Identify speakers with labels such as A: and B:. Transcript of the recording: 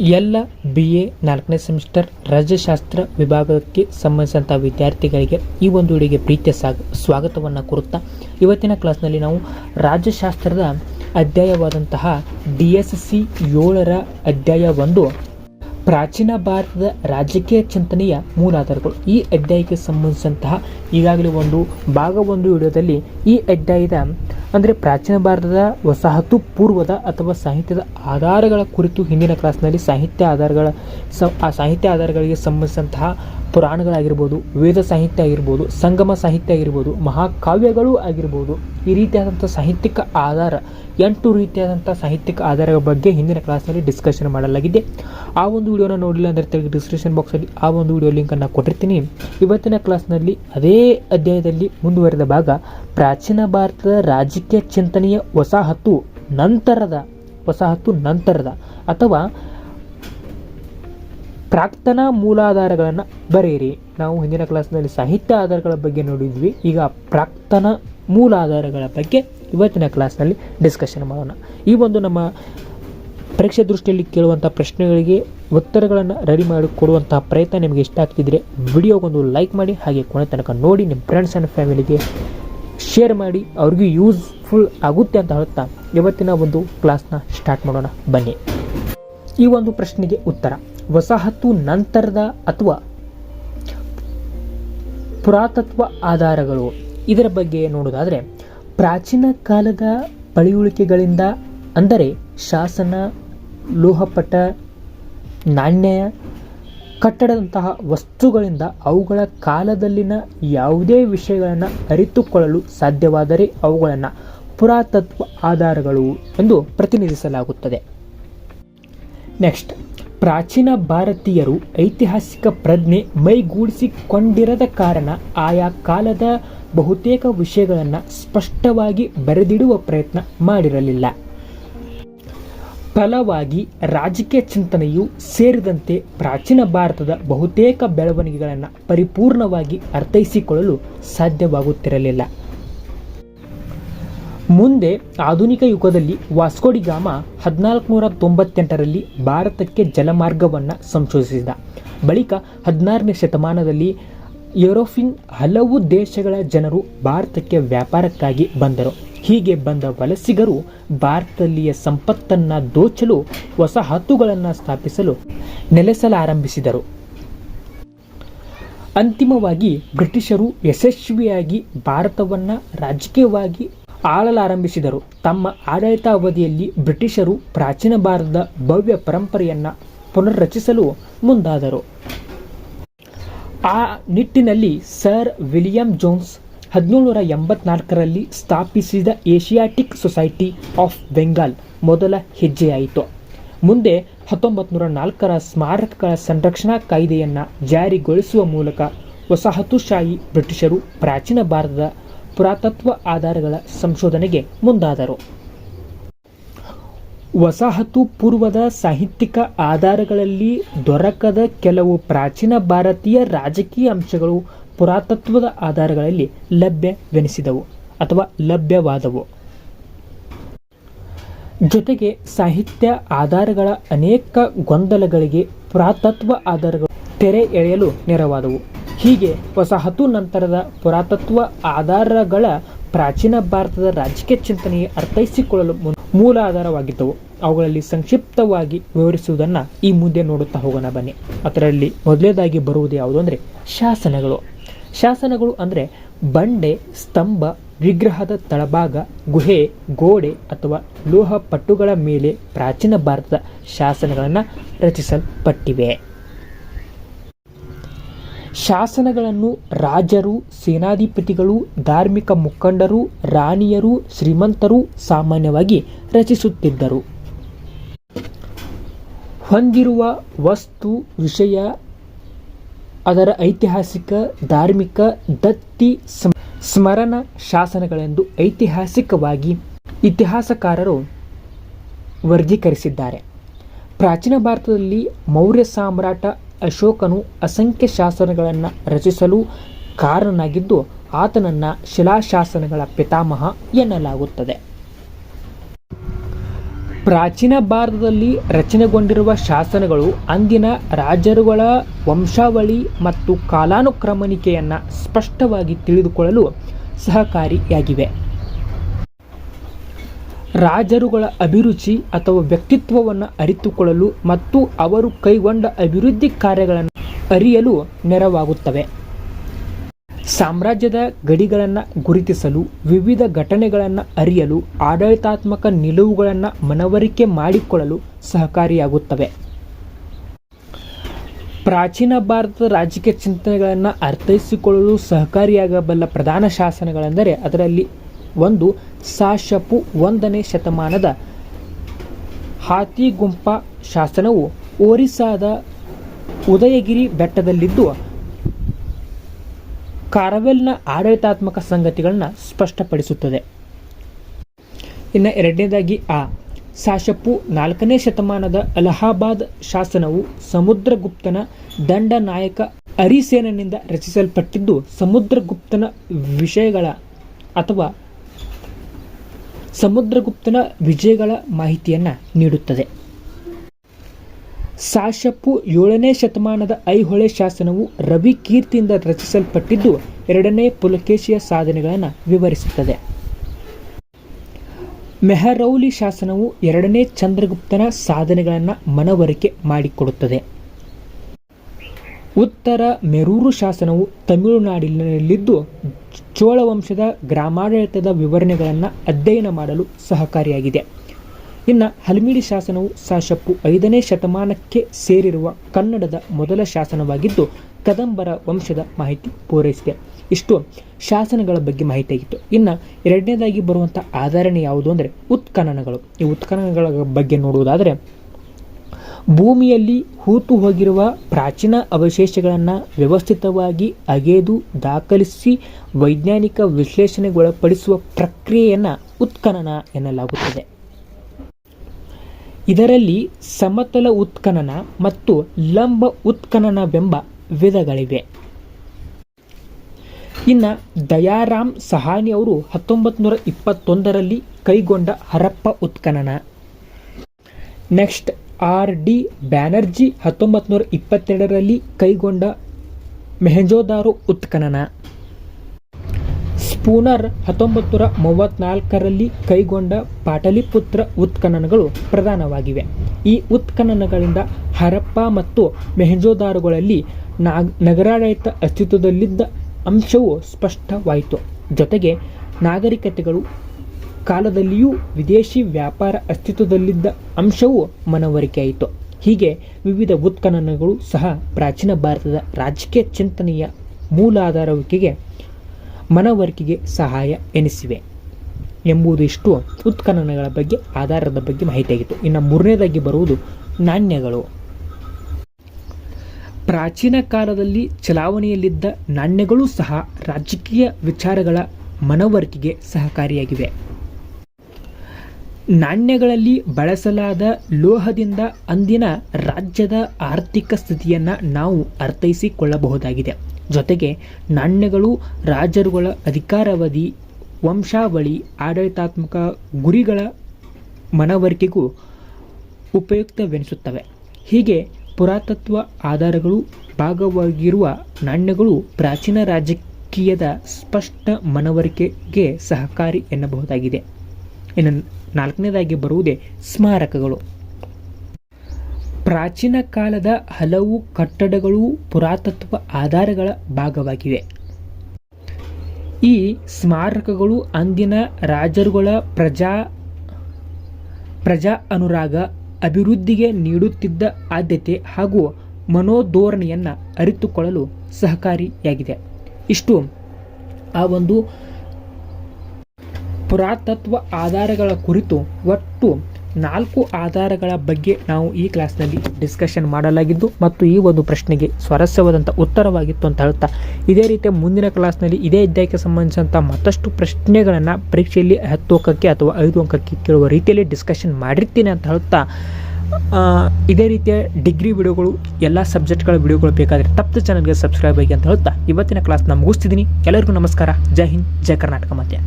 A: ಎಲ್ಲ B A ನಾಲ್ಕನೇ semester ರಾಜ್ಯಶಾಸ್ತ್ರ ವಿಭಾಗಕ್ಕೆ ಸಂಬಂಧಿಸಿದಂಥ ವಿದ್ಯಾರ್ಥಿಗಳಿಗೆ ಈ ಒಂದು ವಿಡಿಯೋಗೆ ಪ್ರೀತಿಯ ಸಾಗ, ಸ್ವಾಗತವನ್ನು ಕೋರುತ್ತಾ ಇವತ್ತಿನ ಕ್ಲಾಸ್ನಲ್ಲಿ ನಾವು ರಾಜ್ಯಶಾಸ್ತ್ರದ ಅಧ್ಯಾಯವಾದಂತಹ ಡಿ ಎಸ್ ಸಿ ಏಳರ ಅಧ್ಯಾಯ ಒಂದು ಪ್ರಾಚೀನ ಭಾರತದ ರಾಜಕೀಯ ಚಿಂತನೆಯ ಮೂಲಾಧಾರಗಳು. ಈ ಅಧ್ಯಾಯಕ್ಕೆ ಸಂಬಂಧಿಸಿದಂತಹ ಈಗಾಗಲೇ ಒಂದು ಭಾಗ ಒಂದು ವಿಡಿಯೋದಲ್ಲಿ ಈ ಅಧ್ಯಾಯದ ಅಂದರೆ ಪ್ರಾಚೀನ ಭಾರತದ ವಸಾಹತು ಪೂರ್ವದ ಅಥವಾ ಸಾಹಿತ್ಯದ ಆಧಾರಗಳ ಕುರಿತು ಹಿಂದಿನ ಕ್ಲಾಸ್ನಲ್ಲಿ ಸಾಹಿತ್ಯ ಆಧಾರಗಳ ಆ ಸಾಹಿತ್ಯ ಆಧಾರಗಳಿಗೆ ಸಂಬಂಧಿಸಿದಂತಹ ಪುರಾಣಗಳಾಗಿರ್ಬೋದು, ವೇದ ಸಾಹಿತ್ಯ ಆಗಿರ್ಬೋದು, ಸಂಗಮ ಸಾಹಿತ್ಯ ಆಗಿರ್ಬೋದು, ಮಹಾಕಾವ್ಯಗಳು ಆಗಿರ್ಬೋದು, ಈ ರೀತಿಯಾದಂಥ ಸಾಹಿತ್ಯಿಕ ಆಧಾರ, ಎಂಟು ರೀತಿಯಾದಂಥ ಸಾಹಿತ್ಯಿಕ ಆಧಾರಗಳ ಬಗ್ಗೆ ಹಿಂದಿನ ಕ್ಲಾಸ್ನಲ್ಲಿ ಡಿಸ್ಕಷನ್ ಮಾಡಲಾಗಿದೆ. ಆ ಒಂದು ವಿಡಿಯೋನ ನೋಡಿಲ್ಲ ಅಂದರೆ ತೆಗೆದು ಡಿಸ್ಕ್ರಿಪ್ಷನ್ ಬಾಕ್ಸಲ್ಲಿ ಆ ಒಂದು ವಿಡಿಯೋ ಲಿಂಕನ್ನು ಕೊಟ್ಟಿರ್ತೀನಿ. ಇವತ್ತಿನ ಕ್ಲಾಸ್ನಲ್ಲಿ ಅದೇ ಅಧ್ಯಾಯದಲ್ಲಿ ಮುಂದುವರೆದ ಭಾಗ ಪ್ರಾಚೀನ ಭಾರತದ ರಾಜಕೀಯ ಚಿಂತನೆಯ ವಸಾಹತು ನಂತರದ ವಸಾಹತು ನಂತರದ ಅಥವಾ ಪ್ರಾಕ್ತನ ಮೂಲಾಧಾರಗಳನ್ನು ಬರೆಯಿರಿ. ನಾವು ಹಿಂದಿನ ಕ್ಲಾಸ್ನಲ್ಲಿ ಸಾಹಿತ್ಯ ಆಧಾರಗಳ ಬಗ್ಗೆ ನೋಡಿದ್ವಿ. ಈಗ ಪ್ರಾಕ್ತನ ಮೂಲಾಧಾರಗಳ ಬಗ್ಗೆ ಇವತ್ತಿನ ಕ್ಲಾಸ್ನಲ್ಲಿ ಡಿಸ್ಕಷನ್ ಮಾಡೋಣ. ಈ ಒಂದು ನಮ್ಮ ಪರೀಕ್ಷೆ ದೃಷ್ಟಿಯಲ್ಲಿ ಕೇಳುವಂಥ ಪ್ರಶ್ನೆಗಳಿಗೆ ಉತ್ತರಗಳನ್ನು ರೆಡಿ ಮಾಡಿ ಕೊಡುವಂತಹ ಪ್ರಯತ್ನ ನಿಮಗೆ ಇಷ್ಟ ಆಗ್ತಿದ್ರೆ ವಿಡಿಯೋಗೊಂದು ಲೈಕ್ ಮಾಡಿ ಹಾಗೆ ಕೊನೆ ತನಕ ನೋಡಿ ನಿಮ್ಮ ಫ್ರೆಂಡ್ಸ್ ಆ್ಯಂಡ್ ಫ್ಯಾಮಿಲಿಗೆ ಶೇರ್ ಮಾಡಿ ಅವ್ರಿಗೂ ಯೂಸ್ಫುಲ್ ಆಗುತ್ತೆ ಅಂತ ಹೇಳ್ತಾ ಇವತ್ತಿನ ಒಂದು ಕ್ಲಾಸ್ನ ಸ್ಟಾರ್ಟ್ ಮಾಡೋಣ. ಬನ್ನಿ. ಈ ಒಂದು ಪ್ರಶ್ನೆಗೆ ಉತ್ತರ. ವಸಾಹತು ನಂತರದ ಅಥವಾ ಪುರಾತತ್ವ ಆಧಾರಗಳು. ಇದರ ಬಗ್ಗೆ ನೋಡೋದಾದರೆ ಪ್ರಾಚೀನ ಕಾಲದ ಪಳಿಯುಳಿಕೆಗಳಿಂದ ಅಂದರೆ ಶಾಸನ, ಲೋಹಪಟ, ನಾಣ್ಯ, ಕಟ್ಟಡದಂತಹ ವಸ್ತುಗಳಿಂದ ಅವುಗಳ ಕಾಲದಲ್ಲಿನ ಯಾವುದೇ ವಿಷಯಗಳನ್ನು ಅರಿತುಕೊಳ್ಳಲು ಸಾಧ್ಯವಾದರೆ ಅವುಗಳನ್ನು ಪುರಾತತ್ವ ಆಧಾರಗಳು ಎಂದು ಪ್ರತಿನಿಧಿಸಲಾಗುತ್ತದೆ. ನೆಕ್ಸ್ಟ್, ಪ್ರಾಚೀನ ಭಾರತೀಯರು ಐತಿಹಾಸಿಕ ಪ್ರಜ್ಞೆ ಮೈಗೂಡಿಸಿಕೊಂಡಿರದ ಕಾರಣ ಆಯಾ ಕಾಲದ ಬಹುತೇಕ ವಿಷಯಗಳನ್ನು ಸ್ಪಷ್ಟವಾಗಿ ಬರೆದಿಡುವ ಪ್ರಯತ್ನ ಮಾಡಿರಲಿಲ್ಲ. ಫಲವಾಗಿ ರಾಜಕೀಯ ಚಿಂತನೆಯು ಸೇರಿದಂತೆ ಪ್ರಾಚೀನ ಭಾರತದ ಬಹುತೇಕ ಬೆಳವಣಿಗೆಗಳನ್ನು ಪರಿಪೂರ್ಣವಾಗಿ ಅರ್ಥೈಸಿಕೊಳ್ಳಲು ಸಾಧ್ಯವಾಗುತ್ತಿರಲಿಲ್ಲ. ಮುಂದೆ ಆಧುನಿಕ ಯುಗದಲ್ಲಿ ವಾಸ್ಕೋಡಿಗಾಮ ಹದಿನಾಲ್ಕುನೂರ ತೊಂಬತ್ತೆಂಟರಲ್ಲಿ ಭಾರತಕ್ಕೆ ಜಲಮಾರ್ಗವನ್ನು ಸಂಶೋಧಿಸಿದ. ಬಳಿಕ ಹದಿನಾರನೇ ಶತಮಾನದಲ್ಲಿ ಯುರೋಪಿನ್ ಹಲವು ದೇಶಗಳ ಜನರು ಭಾರತಕ್ಕೆ ವ್ಯಾಪಾರಕ್ಕಾಗಿ ಬಂದರು. ಹೀಗೆ ಬಂದ ವಲಸಿಗರು ಭಾರತದಲ್ಲಿಯ ಸಂಪತ್ತನ್ನು ದೋಚಲು ಹತ್ತುಗಳನ್ನು ಸ್ಥಾಪಿಸಲು ನೆಲೆಸಲಾರಂಭಿಸಿದರು. ಅಂತಿಮವಾಗಿ ಬ್ರಿಟಿಷರು ಯಶಸ್ವಿಯಾಗಿ ಭಾರತವನ್ನು ರಾಜಕೀಯವಾಗಿ ಆಳಲಾರಂಭಿಸಿದರು. ತಮ್ಮ ಆಡಳಿತಾವಧಿಯಲ್ಲಿ ಬ್ರಿಟಿಷರು ಪ್ರಾಚೀನ ಭಾರತದ ಭವ್ಯ ಪರಂಪರೆಯನ್ನು ಪುನರ್ರಚಿಸಲು ಮುಂದಾದರು. ಆ ನಿಟ್ಟಿನಲ್ಲಿ ಸರ್ ವಿಲಿಯಂ ಜೋನ್ಸ್ ಹದಿನೇಳುನೂರ ಎಂಬತ್ನಾಲ್ಕರಲ್ಲಿ ಸ್ಥಾಪಿಸಿದ ಏಷಿಯಾಟಿಕ್ ಸೊಸೈಟಿ ಆಫ್ ಬೆಂಗಾಲ್ ಮೊದಲ ಹೆಜ್ಜೆಯಾಯಿತು. ಮುಂದೆ ಹತ್ತೊಂಬತ್ತು ನೂರ ನಾಲ್ಕರ ಸ್ಮಾರಕಗಳ ಸಂರಕ್ಷಣಾ ಕಾಯ್ದೆಯನ್ನು ಜಾರಿಗೊಳಿಸುವ ಮೂಲಕ ವಸಾಹತುಶಾಹಿ ಬ್ರಿಟಿಷರು ಪ್ರಾಚೀನ ಭಾರತದ ಪುರಾತತ್ವ ಆಧಾರಗಳ ಸಂಶೋಧನೆಗೆ ಮುಂದಾದರು. ವಸಾಹತು ಪೂರ್ವದ ಸಾಹಿತ್ಯಿಕ ಆಧಾರಗಳಲ್ಲಿ ದೊರಕದ ಕೆಲವು ಪ್ರಾಚೀನ ಭಾರತೀಯ ರಾಜಕೀಯ ಅಂಶಗಳು ಪುರಾತತ್ವದ ಆಧಾರಗಳಲ್ಲಿ ಲಭ್ಯವೆನಿಸಿದವು ಅಥವಾ ಲಭ್ಯವಾದವು. ಜೊತೆಗೆ ಸಾಹಿತ್ಯ ಆಧಾರಗಳ ಅನೇಕ ಗೊಂದಲಗಳಿಗೆ ಪುರಾತತ್ವ ಆಧಾರಗಳು ತೆರೆ ಎಳೆಯಲು ನೆರವಾದವು. ಹೀಗೆ ವಸಾಹತು ನಂತರದ ಪುರಾತತ್ವ ಆಧಾರಗಳ ಪ್ರಾಚೀನ ಭಾರತದ ರಾಜಕೀಯ ಚಿಂತನೆಗೆ ಅರ್ಥೈಸಿಕೊಳ್ಳಲು ಮೂಲ ಆಧಾರವಾಗಿದ್ದವು. ಅವುಗಳಲ್ಲಿ ಸಂಕ್ಷಿಪ್ತವಾಗಿ ವಿವರಿಸುವುದನ್ನು ಈ ಮುಂದೆ ನೋಡುತ್ತಾ ಹೋಗೋಣ ಬನ್ನಿ. ಅದರಲ್ಲಿ ಮೊದಲೇದಾಗಿ ಬರುವುದು ಯಾವುದು ಅಂದರೆ ಶಾಸನಗಳು. ಶಾಸನಗಳು ಅಂದರೆ ಬಂಡೆ, ಸ್ತಂಭ, ವಿಗ್ರಹದ ತಳಭಾಗ, ಗುಹೆ, ಗೋಡೆ ಅಥವಾ ಲೋಹ ಪಟ್ಟುಗಳ ಮೇಲೆ ಪ್ರಾಚೀನ ಭಾರತದ ಶಾಸನಗಳನ್ನು ರಚಿಸಲ್ಪಟ್ಟಿವೆ. ಶಾಸನಗಳನ್ನು ರಾಜರು, ಸೇನಾಧಿಪತಿಗಳು, ಧಾರ್ಮಿಕ ಮುಖಂಡರು, ರಾಣಿಯರು, ಶ್ರೀಮಂತರು ಸಾಮಾನ್ಯವಾಗಿ ರಚಿಸುತ್ತಿದ್ದರು. ಹೊಂದಿರುವ ವಸ್ತು, ವಿಷಯ ಅದರ ಐತಿಹಾಸಿಕ, ಧಾರ್ಮಿಕ, ದತ್ತಿ ಸ್ಮರಣ ಶಾಸನಗಳೆಂದು ಐತಿಹಾಸಿಕವಾಗಿ ಇತಿಹಾಸಕಾರರು ವರ್ಗೀಕರಿಸಿದ್ದಾರೆ. ಪ್ರಾಚೀನ ಭಾರತದಲ್ಲಿ ಮೌರ್ಯ ಸಾಮ್ರಾಟ ಅಶೋಕನು ಅಸಂಖ್ಯ ಶಾಸನಗಳನ್ನು ರಚಿಸಲು ಕಾರಣನಾಗಿದ್ದು, ಆತನನ್ನು ಶಿಲಾಶಾಸನಗಳ ಪಿತಾಮಹ ಎನ್ನಲಾಗುತ್ತದೆ. ಪ್ರಾಚೀನ ಭಾರತದಲ್ಲಿ ರಚನೆಗೊಂಡಿರುವ ಶಾಸನಗಳು ಅಂದಿನ ರಾಜರುಗಳ ವಂಶಾವಳಿ ಮತ್ತು ಕಾಲಾನುಕ್ರಮಣಿಕೆಯನ್ನು ಸ್ಪಷ್ಟವಾಗಿ ತಿಳಿದುಕೊಳ್ಳಲು ಸಹಕಾರಿಯಾಗಿವೆ. ರಾಜರುಗಳ ಅಭಿರುಚಿ ಅಥವಾ ವ್ಯಕ್ತಿತ್ವವನ್ನು ಅರಿತುಕೊಳ್ಳಲು ಮತ್ತು ಅವರು ಕೈಗೊಂಡ ಅಭಿವೃದ್ಧಿ ಕಾರ್ಯಗಳನ್ನು ಅರಿಯಲು ನೆರವಾಗುತ್ತವೆ. ಸಾಮ್ರಾಜ್ಯದ ಗಡಿಗಳನ್ನು ಗುರುತಿಸಲು, ವಿವಿಧ ಘಟನೆಗಳನ್ನು ಅರಿಯಲು, ಆಡಳಿತಾತ್ಮಕ ನಿಲುವುಗಳನ್ನು ಮನವರಿಕೆ ಮಾಡಿಕೊಳ್ಳಲು ಸಹಕಾರಿಯಾಗುತ್ತವೆ. ಪ್ರಾಚೀನ ಭಾರತದ ರಾಜಕೀಯ ಚಿಂತನೆಗಳನ್ನು ಅರ್ಥೈಸಿಕೊಳ್ಳಲು ಸಹಕಾರಿಯಾಗಬಲ್ಲ ಪ್ರಧಾನ ಶಾಸನಗಳೆಂದರೆ ಅದರಲ್ಲಿ ಒಂದು ಸಾಶಪು ಒಂದನೇ ಶತಮಾನದ ಹಾತಿಗುಂಪ ಶಾಸನವು ಒರಿಸ್ಸಾದ ಉದಯಗಿರಿ ಬೆಟ್ಟದಲ್ಲಿದ್ದು ಕಾರವೆಲ್ನ ಆಡಳಿತಾತ್ಮಕ ಸಂಗತಿಗಳನ್ನ ಸ್ಪಷ್ಟಪಡಿಸುತ್ತದೆ. ಇನ್ನು ಎರಡನೇದಾಗಿ ಆ ಸಾಶಪ್ಪು ನಾಲ್ಕನೇ ಶತಮಾನದ ಅಲಹಾಬಾದ್ ಶಾಸನವು ಸಮುದ್ರಗುಪ್ತನ ದಂಡ ನಾಯಕ ಅರಿಸೇನನಿಂದ ರಚಿಸಲ್ಪಟ್ಟಿದ್ದು ಸಮುದ್ರಗುಪ್ತನ ವಿಷಯಗಳ ಅಥವಾ ಸಮುದ್ರಗುಪ್ತನ ವಿಜಯಗಳ ಮಾಹಿತಿಯನ್ನು ನೀಡುತ್ತದೆ. ಸಾಶಪ್ಪು ಏಳನೇ ಶತಮಾನದ ಐಹೊಳೆ ಶಾಸನವು ರವಿ ಕೀರ್ತಿಯಿಂದ ರಚಿಸಲ್ಪಟ್ಟಿದ್ದು ಎರಡನೇ ಪುಲಕೇಶಿಯ ಸಾಧನೆಗಳನ್ನು ವಿವರಿಸುತ್ತದೆ. ಮೆಹರೌಲಿ ಶಾಸನವು ಎರಡನೇ ಚಂದ್ರಗುಪ್ತನ ಸಾಧನೆಗಳನ್ನು ಮನವರಿಕೆ ಮಾಡಿಕೊಡುತ್ತದೆ. ಉತ್ತರ ಮೆರೂರು ಶಾಸನವು ತಮಿಳುನಾಡಿನಲ್ಲಿದ್ದು ಚೋಳ ವಂಶದ ಗ್ರಾಮಾಡಳಿತದ ವಿವರಣೆಗಳನ್ನು ಅಧ್ಯಯನ ಮಾಡಲು ಸಹಕಾರಿಯಾಗಿದೆ. ಇನ್ನು ಹಲ್ಮಿಡಿ ಶಾಸನವು ಸಾಶಪ್ಪು ಐದನೇ ಶತಮಾನಕ್ಕೆ ಸೇರಿರುವ ಕನ್ನಡದ ಮೊದಲ ಶಾಸನವಾಗಿದ್ದು, ಕದಂಬರ ವಂಶದ ಮಾಹಿತಿ ಪೂರೈಸಿದೆ. ಇಷ್ಟು ಶಾಸನಗಳ ಬಗ್ಗೆ ಮಾಹಿತಿ ಆಗಿತ್ತು. ಇನ್ನು ಎರಡನೇದಾಗಿ ಬರುವಂಥ ಆಧಾರಣೆ ಯಾವುದು ಅಂದರೆ, ಉತ್ಖನನಗಳು. ಈ ಉತ್ಖನನಗಳ ಬಗ್ಗೆ ನೋಡುವುದಾದರೆ, ಭೂಮಿಯಲ್ಲಿ ಹೂತು ಹೋಗಿರುವ ಪ್ರಾಚೀನ ಅವಶೇಷಗಳನ್ನು ವ್ಯವಸ್ಥಿತವಾಗಿ ಅಗೆದು ದಾಖಲಿಸಿ ವೈಜ್ಞಾನಿಕ ವಿಶ್ಲೇಷಣೆಗೊಳಪಡಿಸುವ ಪ್ರಕ್ರಿಯೆಯನ್ನು ಉತ್ಖನನ ಎನ್ನಲಾಗುತ್ತದೆ. ಇದರಲ್ಲಿ ಸಮತಲ ಉತ್ಖನನ ಮತ್ತು ಲಂಬ ಉತ್ಖನನವೆಂಬ ವಿಧಗಳಿವೆ. ಇನ್ನು ದಯಾರಾಮ್ ಸಹಾನಿ ಅವರು ಹತ್ತೊಂಬತ್ತು ನೂರ ಇಪ್ಪತ್ತೊಂದರಲ್ಲಿ ಕೈಗೊಂಡ ಹರಪ್ಪ ಉತ್ಖನನ. ನೆಕ್ಸ್ಟ್ ಆರ್ ಡಿ ಬ್ಯಾನರ್ಜಿ ಹತ್ತೊಂಬತ್ತು ನೂರ ಇಪ್ಪತ್ತೆರಡರಲ್ಲಿ ಕೈಗೊಂಡ ಮೆಹಂಜೋದಾರೋ ಉತ್ಖನನ. ಸ್ಪೂನರ್ ಹತ್ತೊಂಬತ್ತು ನೂರ ಮೂವತ್ತ್ನಾಲ್ಕರಲ್ಲಿ ಕೈಗೊಂಡ ಪಾಟಲಿಪುತ್ರ ಉತ್ಖನನಗಳು ಪ್ರಧಾನವಾಗಿವೆ. ಈ ಉತ್ಖನನಗಳಿಂದ ಹರಪ್ಪ ಮತ್ತು ಮೆಹಜೋದಾರುಗಳಲ್ಲಿ ನಾಗ್ ನಗರಾಡಳಿತ ಅಸ್ತಿತ್ವದಲ್ಲಿದ್ದ ಅಂಶವು ಸ್ಪಷ್ಟವಾಯಿತು. ಜೊತೆಗೆ ನಾಗರಿಕತೆಗಳು ಕಾಲದಲ್ಲಿಯೂ ವಿದೇಶಿ ವ್ಯಾಪಾರ ಅಸ್ತಿತ್ವದಲ್ಲಿದ್ದ ಅಂಶವು ಮನವರಿಕೆಯಾಯಿತು. ಹೀಗೆ ವಿವಿಧ ಉತ್ಖನನಗಳು ಸಹ ಪ್ರಾಚೀನ ಭಾರತದ ರಾಜಕೀಯ ಚಿಂತನೆಯ ಮೂಲಾಧಾರವಿಕೆಗೆ ಮನವರಿಕೆಗೆ ಸಹಾಯ ಎನಿಸಿವೆ ಎಂಬುದು ಇಷ್ಟು. ಉತ್ಖನನಗಳ ಬಗ್ಗೆ, ಆಧಾರದ ಬಗ್ಗೆ ಮಾಹಿತಿಯಾಗಿತ್ತು. ಇನ್ನು ಮೂರನೇದಾಗಿ ಬರುವುದು ನಾಣ್ಯಗಳು. ಪ್ರಾಚೀನ ಕಾಲದಲ್ಲಿ ಚಲಾವಣೆಯಲ್ಲಿದ್ದ ನಾಣ್ಯಗಳೂ ಸಹ ರಾಜಕೀಯ ವಿಚಾರಗಳ ಮನವರಿಕೆಗೆ ಸಹಕಾರಿಯಾಗಿವೆ. ನಾಣ್ಯಗಳಲ್ಲಿ ಬಳಸಲಾದ ಲೋಹದಿಂದ ಅಂದಿನ ರಾಜ್ಯದ ಆರ್ಥಿಕ ಸ್ಥಿತಿಯನ್ನು ನಾವು ಅರ್ಥೈಸಿಕೊಳ್ಳಬಹುದಾಗಿದೆ. ಜೊತೆಗೆ ನಾಣ್ಯಗಳು ರಾಜರುಗಳ ಅಧಿಕಾರಾವಧಿ, ವಂಶಾವಳಿ, ಆಡಳಿತಾತ್ಮಕ ಗುರಿಗಳ ಮನವರಿಕೆಗೂ ಉಪಯುಕ್ತವೆನಿಸುತ್ತವೆ. ಹೀಗೆ ಪುರಾತತ್ವ ಆಧಾರಗಳು ಭಾಗವಾಗಿರುವ ನಾಣ್ಯಗಳು ಪ್ರಾಚೀನ ರಾಜಕೀಯದ ಸ್ಪಷ್ಟ ಮನವರಿಕೆಗೆ ಸಹಕಾರಿ ಎನ್ನಬಹುದಾಗಿದೆ. ಇನ್ನು ನಾಲ್ಕನೇದಾಗಿ ಬರುವುದೇ ಸ್ಮಾರಕಗಳು. ಪ್ರಾಚೀನ ಕಾಲದ ಹಲವು ಕಟ್ಟಡಗಳು ಪುರಾತತ್ವ ಆಧಾರಗಳ ಭಾಗವಾಗಿವೆ. ಈ ಸ್ಮಾರಕಗಳು ಅಂದಿನ ರಾಜರುಗಳ ಪ್ರಜಾ ಪ್ರಜಾ ಅನುರಾಗ, ಅಭಿವೃದ್ಧಿಗೆ ನೀಡುತ್ತಿದ್ದ ಆದ್ಯತೆ ಹಾಗೂ ಮನೋಧೋರಣೆಯನ್ನು ಅರಿತುಕೊಳ್ಳಲು ಸಹಕಾರಿಯಾಗಿದೆ. ಇಷ್ಟು. ಆ ಒಂದು ಪುರಾತತ್ವ ಆಧಾರಗಳ ಕುರಿತು ಒಟ್ಟು ನಾಲ್ಕು ಆಧಾರಗಳ ಬಗ್ಗೆ ನಾವು ಈ ಕ್ಲಾಸ್ನಲ್ಲಿ ಡಿಸ್ಕಷನ್ ಮಾಡಲಾಗಿದ್ದು ಮತ್ತು ಈ ಒಂದು ಪ್ರಶ್ನೆಗೆ ಸ್ವಾರಸ್ಯವಾದಂಥ ಉತ್ತರವಾಗಿತ್ತು ಅಂತ ಹೇಳ್ತಾ ಇದೇ ರೀತಿಯ ಮುಂದಿನ ಕ್ಲಾಸ್ನಲ್ಲಿ ಇದೇ ಅಧ್ಯಾಯಕ್ಕೆ ಸಂಬಂಧಿಸಿದಂಥ ಮತ್ತಷ್ಟು ಪ್ರಶ್ನೆಗಳನ್ನು ಪರೀಕ್ಷೆಯಲ್ಲಿ ಹತ್ತು ಅಂಕಕ್ಕೆ ಅಥವಾ ಐದು ಅಂಕಕ್ಕೆ ಕೇಳುವ ರೀತಿಯಲ್ಲಿ ಡಿಸ್ಕಷನ್ ಮಾಡಿರ್ತೀನಿ ಅಂತ ಹೇಳ್ತಾ ಇದೇ ರೀತಿಯ ಡಿಗ್ರಿ ವಿಡಿಯೋಗಳು ಎಲ್ಲ ಸಬ್ಜೆಕ್ಟ್ಗಳ ವಿಡಿಯೋಗಳು ಬೇಕಾದರೆ ತಪ್ಪು ಚಾನಲ್ಗೆ ಸಬ್ಸ್ಕ್ರೈಬ್ ಆಗಿ ಅಂತ ಹೇಳ್ತಾ ಇವತ್ತಿನ ಕ್ಲಾಸ್ನ ಮುಗಿಸ್ತಿದ್ದೀನಿ. ಎಲ್ಲರಿಗೂ ನಮಸ್ಕಾರ. ಜೈ ಹಿಂದ್, ಜೈ ಕರ್ನಾಟಕ ಮಧ್ಯ